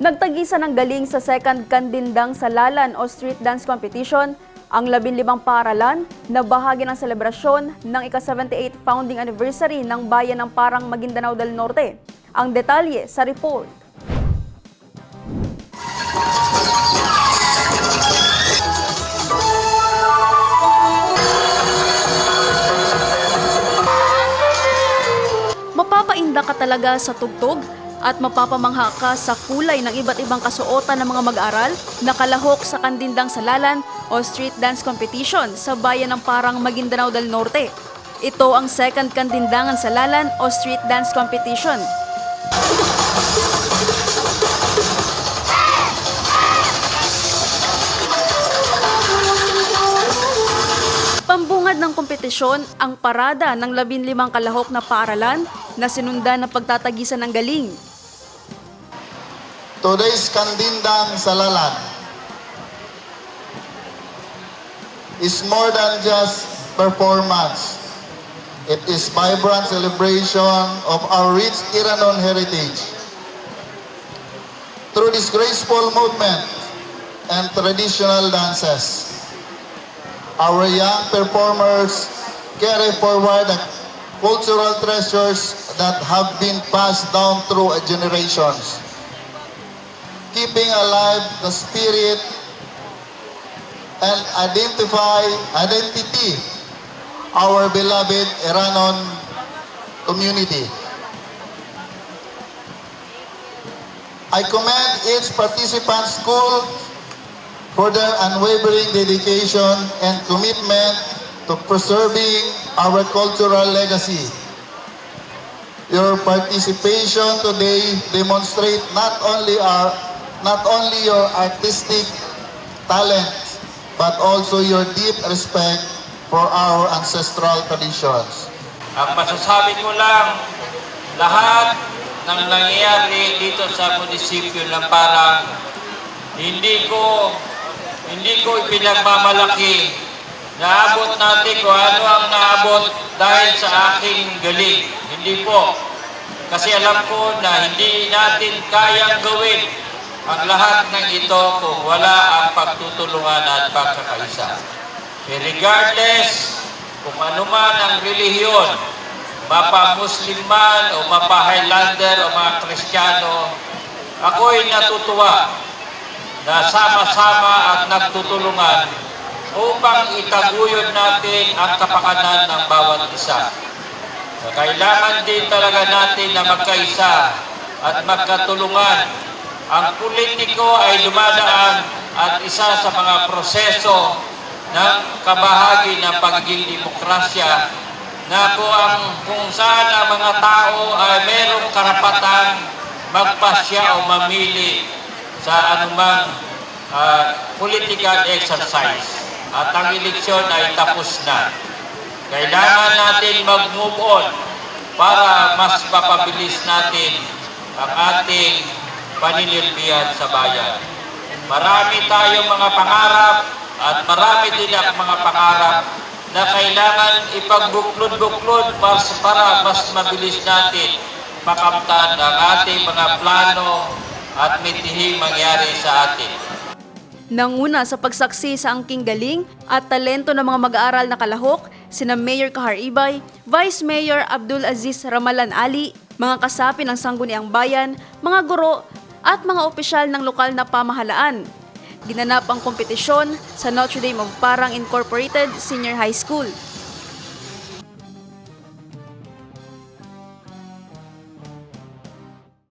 Nagtagisa ng galing sa second Kandindang Salalan o Street Dance Competition ang 15 paaralan na bahagi ng selebrasyon ng ika-78 founding anniversary ng bayan ng Parang Maguindanao del Norte. Ang detalye sa report. Mapapainda ka talaga sa tugtog at mapapamangha ka sa kulay ng iba't ibang kasuotan ng mga mag-aral na kalahok sa Kandindang Salalan o Street Dance Competition sa bayan ng Parang Maguindanao del Norte. Ito ang second Kandindangan Salalan o Street Dance Competition. Pambungad ng kompetisyon ang parada ng 15 kalahok na paaralan na sinundan ng pagtatagisan ng galing. Today's Kandindang Salalan is more than just performance. It is vibrant celebration of our rich Iranon heritage. Through this graceful movement and traditional dances, our young performers carry forward the cultural treasures that have been passed down through generations keeping alive the spirit and identify identity our beloved Iranon community. I commend each participant school for their unwavering dedication and commitment to preserving our cultural legacy. Your participation today demonstrates not only our not only your artistic talent but also your deep respect for our ancestral traditions. Ang masasabi ko lang, lahat ng nangyayari dito sa munisipyo ng Parang, hindi ko hindi ko ipinagmamalaki. Naabot natin kung ano ang naabot dahil sa aking galing. Hindi po. Kasi alam ko na hindi natin kayang gawin ang lahat ng ito kung wala ang pagtutulungan at pagkakaisa. Regardless kung ano man ang relihiyon, mapa-Muslim man o mapa-Highlander o mga Kristiyano, ako'y natutuwa na sama-sama at nagtutulungan upang itaguyod natin ang kapakanan ng bawat isa. Kailangan din talaga natin na magkaisa at magkatulungan. Ang politiko ay dumadaan at isa sa mga proseso ng kabahagi ng pagiging demokrasya na kung, ang, kung saan ang mga tao ay merong karapatan magpasya o mamili sa anumang ah, political exercise. At ang eleksyon ay tapos na. Kailangan natin mag-move on para mas mapabilis natin ang ating paninilbihan sa bayan. Marami tayong mga pangarap at marami din ang mga pangarap na kailangan ipagbuklod-buklod para, mas mabilis natin makamtan ang ating mga plano at mitihing mangyari sa atin. Nanguna sa pagsaksi sa angking galing at talento ng mga mag-aaral na kalahok, sina Mayor Kahar Ibay, Vice Mayor Abdul Aziz Ramalan Ali, mga kasapi ng Sangguniang Bayan, mga guro at mga opisyal ng lokal na pamahalaan. Ginanap ang kompetisyon sa Notre Dame of Parang Incorporated Senior High School.